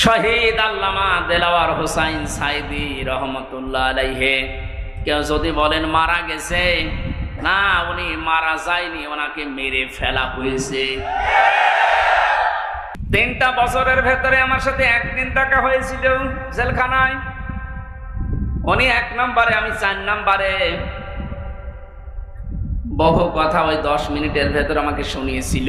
শহীদ আল্লামা দেলাওয়ার হোসাইন সাইদি রহমতুল্লাহ আলাইহে। কেউ যদি বলেন, মারা গেছে? না, উনি মারা যায়নি, ওনাকে মেরে ফেলা হয়েছে। তিনটা বছরের ভেতরে আমার সাথে একদিন টাকা হয়েছিল জেলখানায়। উনি এক নম্বরে, আমি চার নম্বরে। বহু কথা ওই দশ মিনিটের ভেতর আমাকে শুনিয়েছিল।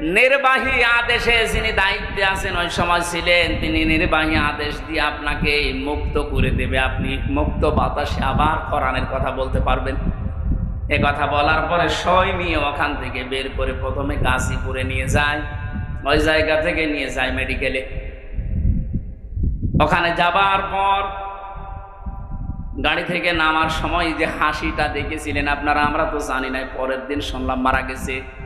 নির্বাহী আদেশে যিনি দায়িত্বে আছেন, ওই সময় ছিলেন, তিনি নির্বাহী আদেশ দিয়ে আপনাকে মুক্ত করে দেবে। আপনি মুক্ত বাতাসে আবার কোরআনের কথা বলতে পারবেন। এ কথা বলার পরে নিয়ে ওখান থেকে বের করে প্রথমে গাজীপুরে নিয়ে যায়, ওই জায়গা থেকে নিয়ে যায় মেডিকেলে। ওখানে যাবার পর গাড়ি থেকে নামার সময় যে হাসিটা দেখেছিলেন, আপনারা, আমরা তো জানি না পরের দিন শুনলাম মারা গেছে।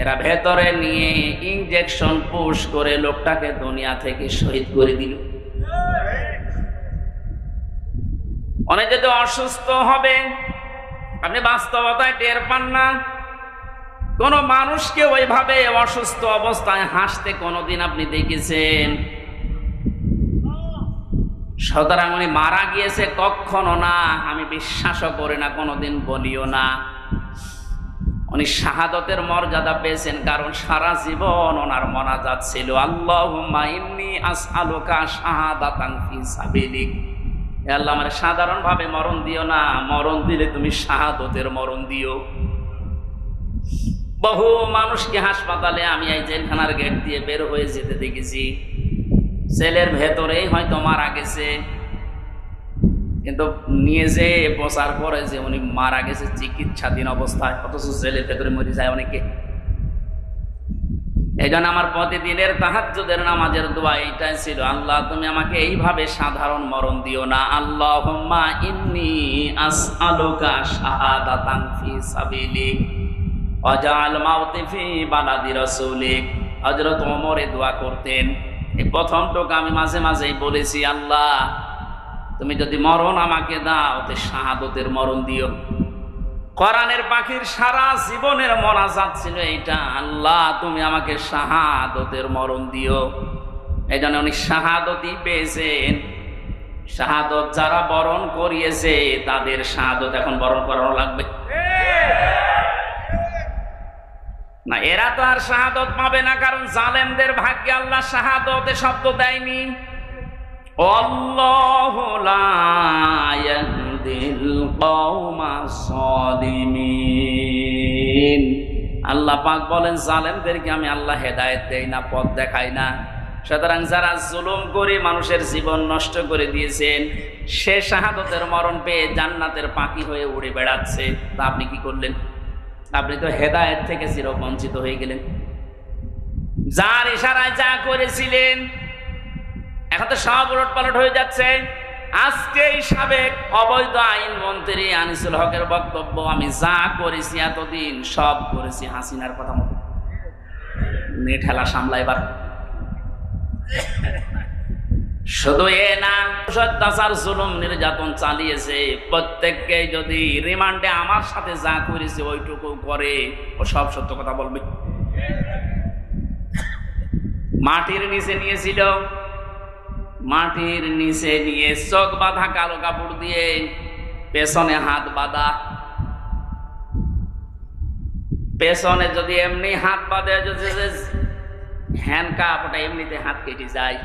এরা ভেতরে নিয়ে ইঞ্জেকশন পুশ করে লোকটাকে দুনিয়া থেকে শহীদ করে দিল। অনেকে তো অসুস্থ হবে, আপনি বাস্তবতায় টের পান না। কোনো মানুষকে ওইভাবে অসুস্থ অবস্থায় হাসতে কোনোদিন আপনি দেখেছেন? সুতরাং উনি মারা গিয়েছে কখনো না, আমি বিশ্বাসও করি না, কোনোদিন বলিও না। উনি শাহাদতের মর্যাদা পেয়েছেন, কারণ সারা জীবন ওনার মনাজাত ছিল আল্লাহ আসআলুকা শাহাদাতান ফি আল্লাহ আমার সাধারণভাবে মরণ দিও না, মরণ দিলে তুমি শাহাদতের মরণ দিও। বহু মানুষকে হাসপাতালে আমি এই জেলখানার গেট দিয়ে বের হয়ে যেতে দেখেছি। সেলের ভেতরেই হয়তো মারা গেছে। কিন্তু নিয়ে যে বসার পরে যে উনি মারা গেছে চিকিৎসাধীন অবস্থায়, অথচ জেলের ভেতরে মরে যায় অনেকে। এই জন্য আমার প্রতিদিনের তাহাজ্জুদের নামাজের দোয়া এইটাই ছিল। আল্লাহ, তুমি আমাকে এইভাবে সাধারণ মরণ দিও না। আল্লাহ ইন্নি আসআলুকা শাহাদাতান এই দোয়া করতেন। এই প্রথম টোকা আমি মাঝে মাঝেই বলেছি, আল্লাহ তুমি যদি মরণ আমাকে দাও, তে শাহাদতের মরণ দিও। কোরআনের পাখির সারা জীবনের মনাজাত ছিল এইটা। আল্লাহ, তুমি আমাকে শাহাদতের মরণ দিও। এই জন্য উনি শাহাদতই পেয়েছেন। শাহাদত যারা বরণ করিয়েছে, তাদের শাহাদত এখন বরণ করানো লাগবে। না, এরা তো আর শাহাদত পাবে না, কারণ জালেমদের ভাগ্যে আল্লাহ শাহাদতে শব্দ দেয়নি। অল্লাহু লা ইয়াহদিল কওমা আল্লাহ পাক বলেন, জালেমদেরকে আমি আল্লাহ হেদায়েত দেই না, পথ দেখাই না। সুতরাং যারা জুলুম করে মানুষের জীবন নষ্ট করে দিয়েছেন, সে শাহাদতের মরণ পেয়ে জান্নাতের পাখি হয়ে উড়ে বেড়াচ্ছে। তা আপনি কি করলেন? আপনি তো হেদায়েত থেকে চির বঞ্চিত হয়ে গেলেন। যার ইশারায় যা করেছিলেন এখন তো সব উলট পালট হয়ে যাচ্ছে। আজকেই সাবেক অবৈধ আইন মন্ত্রী আনিসুল হকের বক্তব্য, আমি যা করেছি এতদিন, সব করেছি হাসিনার কথা মতো। মেয়ে ঠেলা সামলাইবার শুধু এ না অত্যাচার জুলুম, নির্যাতন চালিয়েছে। প্রত্যেককে যদি রিমান্ডে আমার সাথে যা করেছে ওইটুকু করে, ও সব সত্য কথা বলবে। মাটির নিচে নিয়েছিল। মাটির নিচে নিয়ে চোখ বাঁধা কালো কাপড় দিয়ে পেছনে হাত বাঁধা। পেছনে যদি এমনি হাত বাঁধে, যদি হ্যান্ড কাপ ওটা এমনিতে হাত কেটে যায়।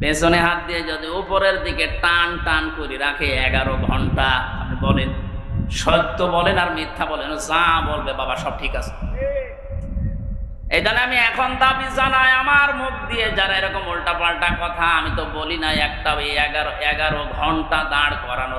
পেছনে হাত দিয়ে যদি উপরের দিকে টান টান করে রাখে এগারো ঘণ্টা। আপনি বলেন, সত্য বলেন আর মিথ্যা বলেন যা বলবে বাবা সব ঠিক আছে। এই জন্য আমি এখন দাবি জানাই, আমার মুখ দিয়ে যারা এরকম উল্টা পাল্টা কথা, আমি তো বলি না, একটা এগারো এগারো ঘণ্টা দাঁড় করানো